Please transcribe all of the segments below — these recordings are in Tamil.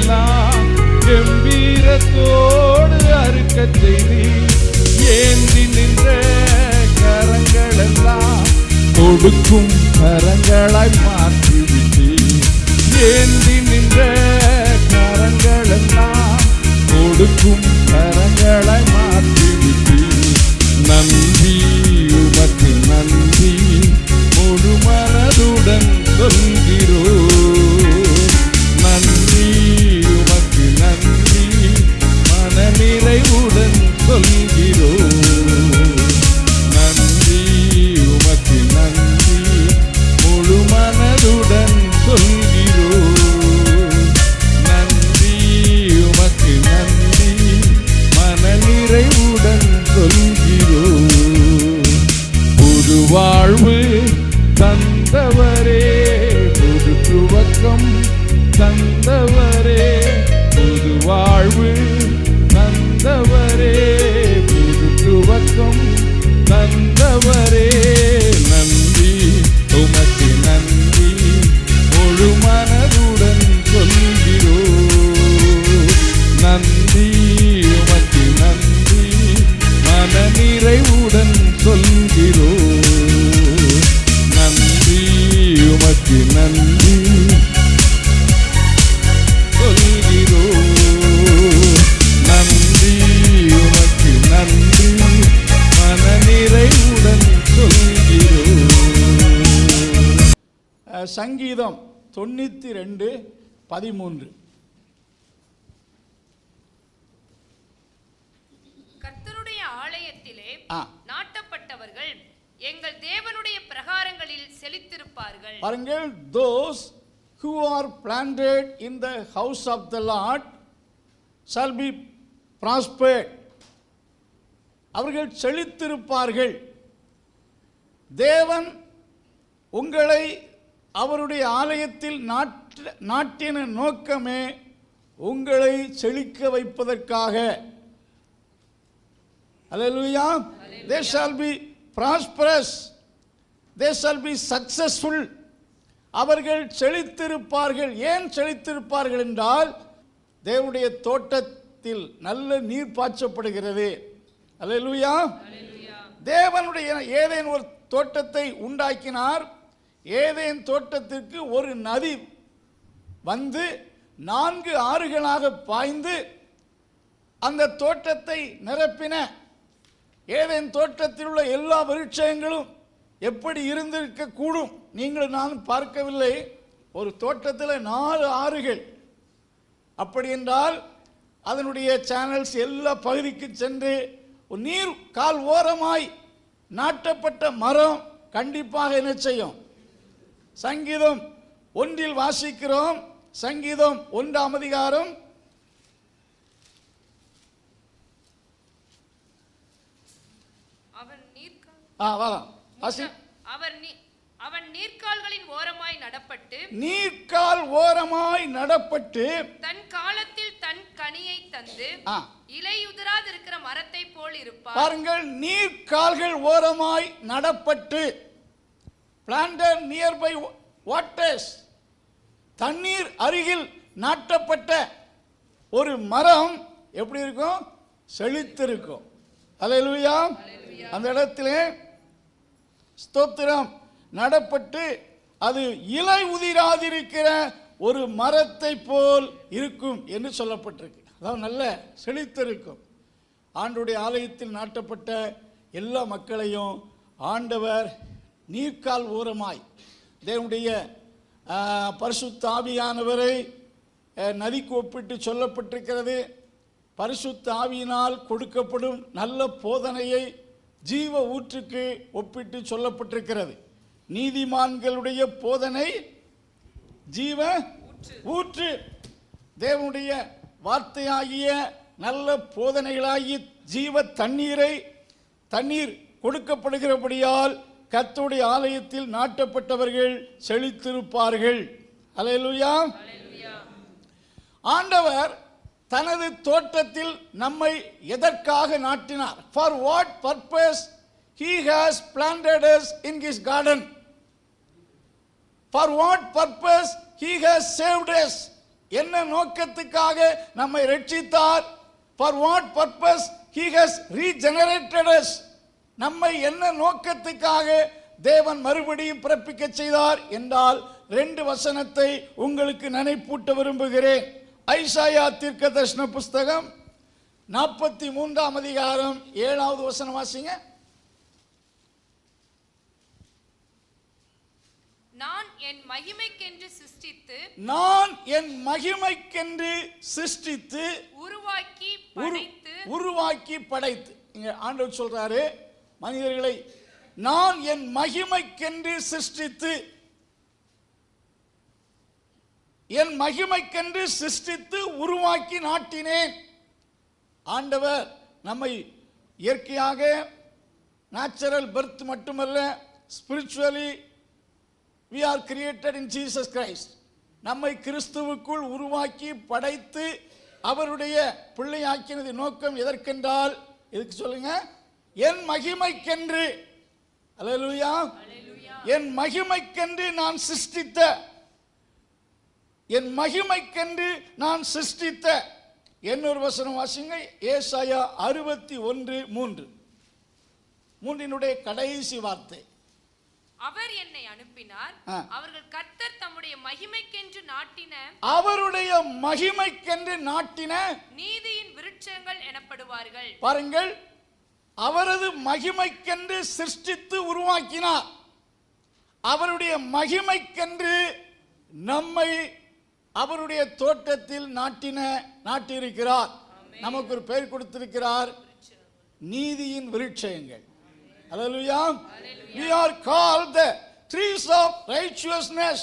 எல்லாம் கம்பீரத்தோடு அறுக்க செய்தி. ஏந்தி நின்ற கரங்கள் கொடுக்கும் கரங்களாய் மாற்றிவிட்டு. ஏந்தி நின்ற கரங்களெல்லாம் கொடுக்கும் தந்தவரே சங்கீதம் தொண்ணூற்றி ரெண்டு பதிமூன்று. கர்த்தருடைய ஆலயத்திலே. நாட்டப்பட்டவர்கள் எங்கள் தேவனுடைய பிரகாரங்களில் செழித்திருப்பார்கள். பாருங்கள் those who are planted in the house of the Lord shall be prospered. அவர்கள் செழித்திருப்பார்கள். தேவன் உங்களை அவருடைய ஆலயத்தில் நாட்ட நாட்டின நோக்கமே உங்களை செழிக்க வைப்பதற்காக Hallelujah. They shall be prosperous. They shall be successful. அவர்கள் செழித்திருப்பார்கள் ஏன் செழித்திருப்பார்கள் என்றால் தேவனுடைய தோட்டத்தில் நல்ல நீர் பாய்ச்சப்படுகிறது அல்லேலூயா தேவனுடைய ஏதேன் ஒரு தோட்டத்தை உண்டாக்கினார் ஏதேன் தோட்டத்திற்கு ஒரு நதி வந்து நான்கு ஆறுகளாக பாய்ந்து அந்த தோட்டத்தை நிரப்பின. ஏதேன் தோட்டத்தில் உள்ள எல்லா விருட்சங்களும் எப்படி இருந்திருக்க கூடும்? நீங்கள் நான் பார்க்கவில்லை. ஒரு தோட்டத்தில் நாலு ஆறுகள். அப்படி என்றால் அதனுடைய சேனல்ஸ் எல்லா பகுதிக்கு சென்று நீர் கால் ஓரமாய் நாட்டப்பட்ட மரம் கண்டிப்பாக என்ன செய்யும்? சங்கீதம் ஒன்றில் வாசிக்கிறோம். சங்கீதம் ஒன்றாம் அதிகாரம். அவன் நீர்க்கால் ஆ வரலாம் வாசி. அவர் நீ அவன் நீர்க்கால்களின் ஓரமாய் நடப்பட்டு நீர்க்கால் ஓரமாய் நடப்பட்டு தன் காலத்தில் தன் கனியை தந்து ஆ. இலையுதிராதிருக்கிற மரத்தை போல் இருப்பார். பாருங்கள் நீர்க்கால்கள் ஓரமாய் நடப்பட்டு பிளான்டர் நியர்பை வாட்டர்ஸ் தண்ணீர் அருகில் நாட்டப்பட்ட ஒரு மரம் எப்படி இருக்கும்? செழித்திருக்கும். அல்லேலூயா அந்த இடத்திலே ஸ்தோத்திரம் நடப்பட்டு அது இலை உதிராதிருக்கிற ஒரு மரத்தை போல் இருக்கும் என்று சொல்லப்பட்டிருக்கு. அதாவது நல்ல செழித்திருக்கும். ஆண்டுடைய ஆலயத்தில் நாட்டப்பட்ட எல்லா மக்களையும் ஆண்டவர் நீர்க்கால் ஓரமாய். தேவனுடைய ஆவியானவரை ஆ, நதிக்கு ஒப்பிட்டு சொல்லப்பட்டிருக்கிறது. பரிசுத்த ஆவியினால் கொடுக்கப்படும் நல்ல போதனையை ஜீவ ஊற்றுக்கு ஒப்பிட்டு சொல்லப்பட்டிருக்கிறது. நீதிமான்களுடைய போதனை ஜீவ ஊற்று. தேவனுடைய வார்த்தையாகிய நல்ல போதனைகளாகிய ஜீவ தண்ணீரை தண்ணீர் கொடுக்கப்படுகிறபடியால் கர்த்தருடைய ஆலயத்தில் நாட்டப்பட்டவர்கள் செழித்திருப்பார்கள். அல்லேலூயா ஆண்டவர் தனது தோட்டத்தில் நம்மை எதற்காக நாட்டினார்? For what purpose he has planted in his garden for what purpose he has saved us? என்ன நோக்கத்துக்காக நம்மை ரட்சித்தார்? For what purpose he has regenerated us? நம்மை என்ன நோக்கத்துக்காக தேவன் மறுபடியும் பிறப்பிக்க செய்தார் என்றால் ரெண்டு வசனத்தை உங்களுக்கு நினைப்பூட்ட விரும்புகிறேன். ஐசாயா தீர்க்க தரிசன புஸ்தகம் நாற்பத்தி மூன்றாம் அதிகாரம் ஏழாவது வசனம் வாசிங்க. நான் என் மகிமைக்கென்று சிருஷ்டித்து நான் என் மகிமைக்கென்று சிருஷ்டித்து உருவாக்கி உருவாக்கி படைத்து. இங்க ஆண்டவர் சொல்றாரு மனிதர்களை நான் என் மகிமைக்கென்று சிருஷ்டித்து என் மகிமைக்கென்று சிருஷ்டித்து உருவாக்கி நாட்டினேன். ஆண்டவர் நம்மை இயற்கையாக நேச்சுரல் பர்த் மட்டுமல்ல spiritually we are created in Jesus Christ நம்மை கிறிஸ்துவுக்குள் உருவாக்கி படைத்து அவருடைய பிள்ளையாக்கினது நோக்கம் எதற்கென்றால் இதுக்கு சொல்லுங்கள் என் மகிமைக்கென்று அல்லேலூயா. என் மகிமைக்கென்று நான் சிருஷ்டித்த என் மகிமைக்கென்று நான் சிருஷ்டித்த. இன்னொரு வசனம் வாசிங்க ஏசாயா அறுபத்தி ஒன்று மூன்று. மூன்றினுடைய கடைசி வார்த்தை. அவர் என்னை அனுப்பினார். அவர்கள் கர்த்தர் தம்முடைய மகிமைக்கென்று நாட்டின அவருடைய மகிமைக்கென்று நாட்டின நீதியின் விருட்சங்கள் எனப்படுவார்கள். பாருங்கள் அவரது மகிமைக்கென்று சிருஷ்டித்து உருவாக்கினார். அவருடைய மகிமைக்கென்று நம்மை அவருடைய தோட்டத்தில் நாட்டின நாட்டியிருக்கிறார். நமக்கு ஒரு பெயர் கொடுத்திருக்கிறார். நீதியின் விருட்சயங்கள். அல்லேலூயா we are called the trees of righteousness.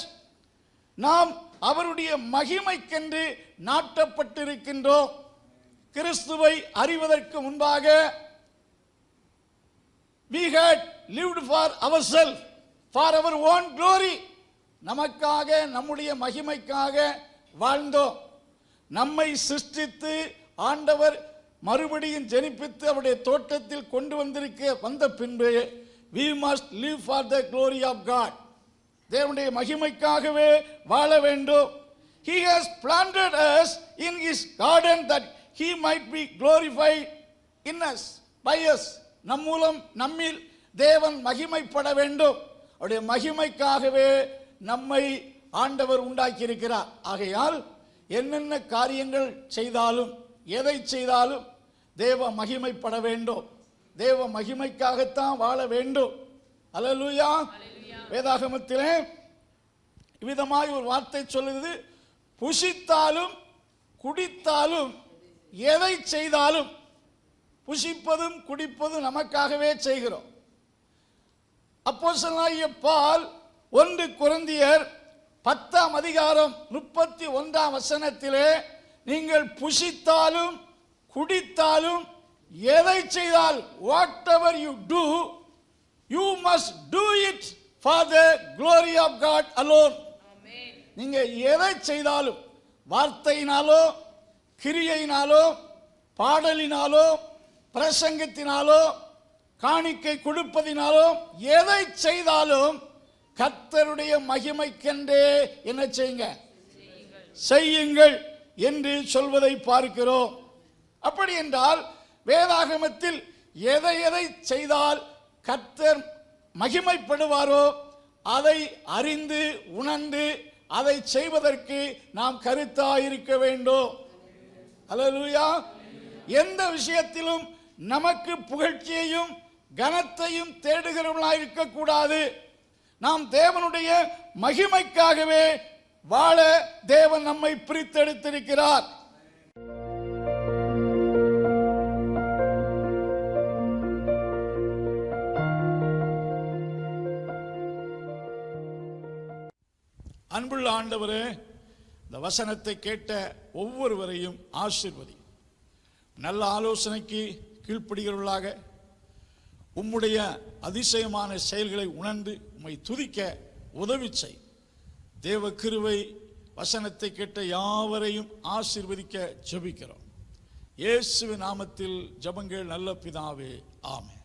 நாம் அவருடைய மகிமைக்கென்று நாட்டப்பட்டிருக்கின்றோம். கிறிஸ்துவை அறிவதற்கு முன்பாக we had lived for our self for our own glory நமக்காக நம்முடைய மகிமைக்காக வாழ்ந்தோம் நம்மை சிருஷ்டித்து ஆண்டவர் மறுபடியும் ஜெனிப்பித்து அவருடைய தோட்டத்தில் கொண்டு வந்திருக்க வந்த பின்பு we must live for the glory of God தேவனுடைய மகிமைக்காகவே வாழ வேண்டும் he has planted us in his garden that he might be glorified in us by us நம் மூலம் நம்மில் தேவன் மகிமைப்பட வேண்டும். அவருடைய மகிமைக்காகவே நம்மை ஆண்டவர் உண்டாக்கி இருக்கிறார் ஆகையால் என்னென்ன காரியங்கள் செய்தாலும் எதை செய்தாலும் தேவ மகிமைப்பட வேண்டும். தேவ மகிமைக்காகத்தான் வாழ வேண்டும். அல்லேலூயா. வேதாகமத்திலே இவ்விதமாய் ஒரு வார்த்தை சொல்லுது புசித்தாலும் குடித்தாலும் எதை செய்தாலும் புசிப்பதும் குடிப்பதும் நமக்காகவே செய்கிறோம். அப்போஸ்தலனாகிய பால் ஒன்று குருந்தியர் பத்தாம் அதிகாரம் முப்பத்தி ஒன்றாம் வசனத்திலே நீங்கள் புசித்தாலும் குடித்தாலும் எதை செய்தால் whatever you do you must do it for the glory of God alone நீங்க எதை செய்தாலும் வார்த்தையினாலோ கிரியையினாலோ பாடலினாலோ பிரசங்கத்தினாலோ காணிக்கை கொடுப்பதினாலோ எதை செய்தாலும் கர்த்தருடைய மகிமைக்கென்றே என்ன செய்யுங்க? செய்யுங்கள் என்று சொல்வதை பார்க்கிறோம். அப்படி என்றால் வேதாகமத்தில் எதை எதை செய்தால் கர்த்தர் மகிமைப்படுவாரோ அதை அறிந்து உணர்ந்து அதை செய்வதற்கு நாம் கருத்தாயிருக்க வேண்டும். அல்லேலூயா எந்த விஷயத்திலும் நமக்கு புகழ்ச்சியையும் கனத்தையும் தேடுகிறவர்களாக இருக்கக்கூடாது. நாம் தேவனுடைய மகிமைக்காகவே வாழ தேவன் நம்மை பிரித்தெடுத்திருக்கிறார். அன்புள்ள ஆண்டவரே இந்த வசனத்தை கேட்ட ஒவ்வொருவரையும் ஆசிர்வதி. நல்ல ஆலோசனைக்கு கீழ்ப்படுகிறவர்களாக உம்முடைய அதிசயமான செயல்களை உணர்ந்து உம்மை துதிக்க உதவி செய். தேவ கிருவை வசனத்தை கேட்ட யாவரையும் ஆசிர்வதிக்க ஜெபிக்கிறோம். இயேசுவின் நாமத்தில் ஜபங்கள் நல்ல பிதாவே ஆமே